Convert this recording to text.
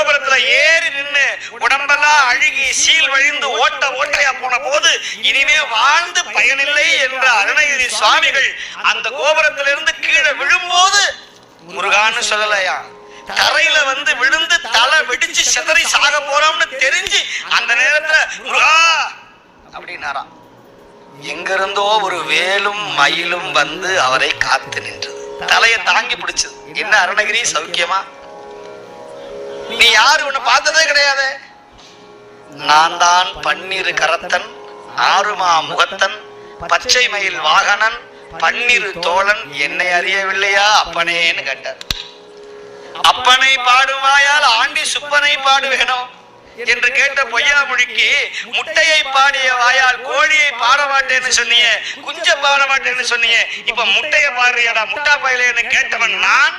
கோபுரத்துல ஏறி நின்னு உடம்பெல்லாம் அழுகி சீல் வழிந்து ஓட்ட ஓட்டையா போன போது இனிமே வாழ்ந்து பயனில்லை என்ற அருணகிரி சுவாமிகள் அந்த கோபுரத்திலிருந்து கீழே விழும்போது முருகான்னு சொல்லலையா? தரையில வந்து விழுந்து தலை வெடிச்சு சிதறி சாக போறோம்னு தெரிஞ்சு அந்த நேரத்துல முருகா! அப்படின்னாரா எங்கிருந்தோ ஒரு வேலும் மயிலும் வந்து அவரை காத்து நின்றது. தலையை தாங்கி பிடிச்சது. என்ன அருணகிரி சௌக்கியமா? நீ யாரு? உன்னை பார்த்ததே கிடையாது. நான் தான் பன்னிரு கரத்தன் ஆறுமா முகத்தன் பச்சை மயில் வாகனன் பன்னிரு தோழன் என்னை அறியவில்லையா அப்பனேன்னு கேட்டார். அப்பனை பாடுவாயால் ஆண்டி சுப்பனை பாடுவேனோ என்று கேட்ட பொய்யாமொழிக்கு முட்டையை பாடிய வாயால் கோழியை பாட மாட்டேன்னு சொன்னியே குஞ்ச பாட மாட்டேன்னு சொன்னியே இப்ப முட்டையை பாடுறியடா முட்டா பயலேன்னு கேட்டவன் நான்?